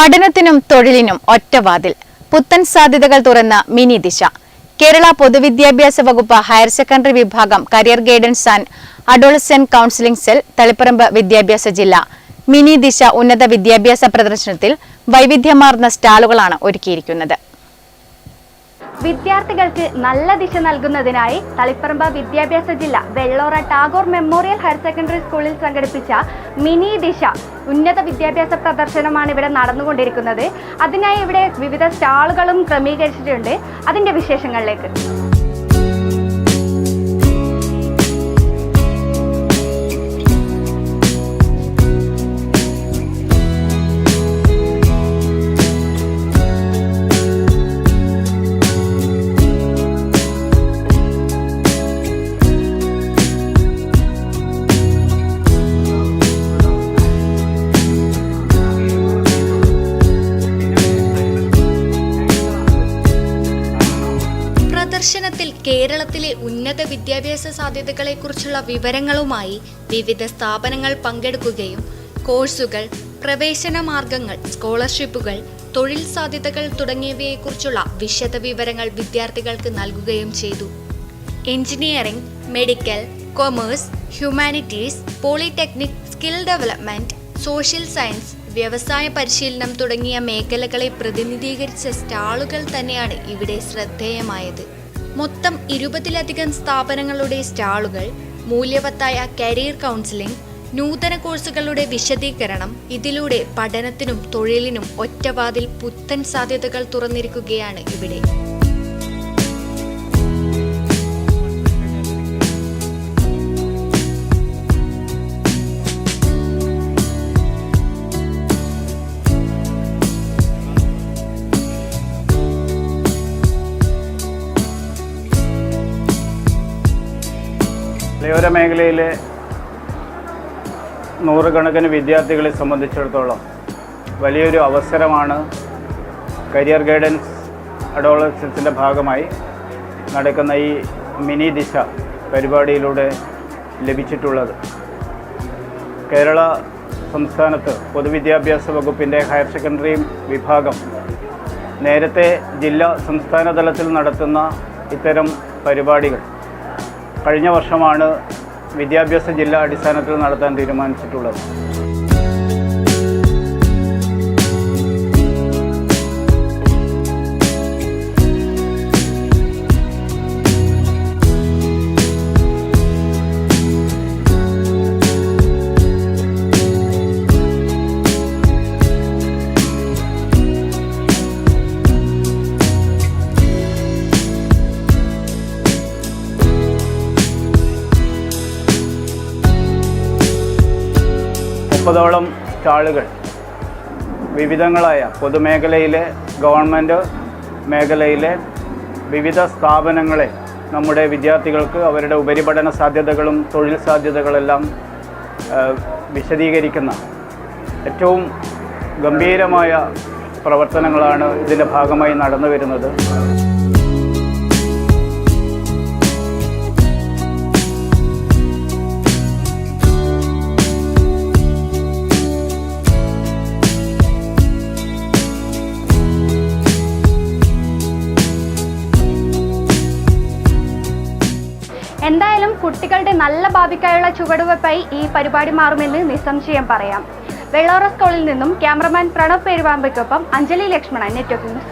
പഠനത്തിനും തൊഴിലിനും ഒറ്റവാതിൽ പുത്തൻ സാധ്യതകൾ തുറന്ന മിനി ദിശ. കേരള പൊതുവിദ്യാഭ്യാസ വകുപ്പ് ഹയർ സെക്കൻഡറി വിഭാഗം career guidance and adolescent counselling cell Taliparamba വിദ്യാഭ്യാസ ജില്ല. മിനി ദിശ ഉന്നത വിദ്യാഭ്യാസ പ്രദർശനത്തിൽ വൈവിധ്യമാർന്ന സ്റ്റാളുകളാണ് ഒരുക്കിയിരിക്കുന്നത്. വിദ്യാർത്ഥികൾക്ക് നല്ല ദിശ നൽകുന്നതിനായി തളിപ്പറമ്പ് വിദ്യാഭ്യാസ ജില്ല Vellora Tagore memorial higher secondary സ്കൂളിൽ സംഘടിപ്പിച്ച മിനി ദിശ ഉന്നത വിദ്യാഭ്യാസ പ്രദർശനമാണ് ഇവിടെ നടന്നുകൊണ്ടിരിക്കുന്നത്. അതിനായി ഇവിടെ വിവിധ സ്റ്റാളുകളും ക്രമീകരിച്ചിട്ടുണ്ട്. അതിന്റെ വിശേഷങ്ങളിലേക്ക്. കേരളത്തിലെ ഉന്നത വിദ്യാഭ്യാസ സാധ്യതകളെക്കുറിച്ചുള്ള വിവരങ്ങളുമായി വിവിധ സ്ഥാപനങ്ങൾ പങ്കെടുക്കുകയും കോഴ്സുകൾ പ്രവേശന മാർഗങ്ങൾ സ്കോളർഷിപ്പുകൾ തൊഴിൽ സാധ്യതകൾ തുടങ്ങിയവയെക്കുറിച്ചുള്ള വിശദ വിവരങ്ങൾ വിദ്യാർത്ഥികൾക്ക് നൽകുകയും ചെയ്തു. Engineering medical commerce humanities polytechnic skill development social science വ്യവസായ പരിശീലനം തുടങ്ങിയ മേഖലകളെ പ്രതിനിധീകരിച്ച സ്റ്റാളുകൾ തന്നെയാണ് ഇവിടെ ശ്രദ്ധേയമായത്. മൊത്തം ഇരുപതിലധികം സ്ഥാപനങ്ങളുടെ സ്റ്റാളുകൾ മൂല്യവത്തായ കരിയർ കൗൺസിലിംഗ് നൂതന കോഴ്സുകളുടെ വിശദീകരണം ഇതിലൂടെ പഠനത്തിനും തൊഴിലിനും ഒറ്റവാതിൽ പുത്തൻ സാധ്യതകൾ തുറന്നിരിക്കുകയാണ് ഇവിടെ. മലയോര മേഖലയിലെ നൂറുകണക്കിന് വിദ്യാർത്ഥികളെ സംബന്ധിച്ചിടത്തോളം വലിയൊരു അവസരമാണ് കരിയർ ഗൈഡൻസ് അഡോളസൻസിന്റെ ഭാഗമായി നടക്കുന്ന ഈ മിനി ദിശ പരിപാടിയിലൂടെ ലഭിച്ചിട്ടുള്ളത്. കേരള സംസ്ഥാനത്ത് പൊതുവിദ്യാഭ്യാസ വകുപ്പിന്റെ ഹയർ സെക്കൻഡറി വിഭാഗം നേരത്തെ ജില്ലാ സംസ്ഥാന തലത്തിൽ നടത്തുന്ന ഇത്തരം പരിപാടികൾ കഴിഞ്ഞ വർഷമാണ് വിദ്യാഭ്യാസ ജില്ലാ അടിസ്ഥാനത്തിൽ നടത്താൻ തീരുമാനിച്ചിട്ടുള്ളത്. മുപ്പതോളം സ്റ്റാളുകൾ. വിവിധങ്ങളായ പൊതുമേഖലയിലെ ഗവൺമെന്റ് മേഖലയിലെ വിവിധ സ്ഥാപനങ്ങളെ നമ്മുടെ വിദ്യാർത്ഥികൾക്ക് അവരുടെ ഉപരിപഠന സാധ്യതകളും തൊഴിൽ സാധ്യതകളെല്ലാം വിശദീകരിക്കുന്ന ഏറ്റവും ഗംഭീരമായ പ്രവർത്തനങ്ങളാണ് ഇതിന്റെ ഭാഗമായി നടന്നു വരുന്നത് എന്തായാലും കുട്ടികളുടെ നല്ല ഭാവിക്കായുള്ള ചുവടുവയ്പായി ഈ പരിപാടി മാറുമെന്ന് നിസ്സംശയം പറയാം. വെള്ളോറ സ്കൂളിൽ നിന്നും ക്യാമറമാൻ പ്രണവ് പെരുവാമ്പയ്ക്കൊപ്പം അഞ്ജലി ലക്ഷ്മണ നെറ്റ്വർക്ക് ന്യൂസ്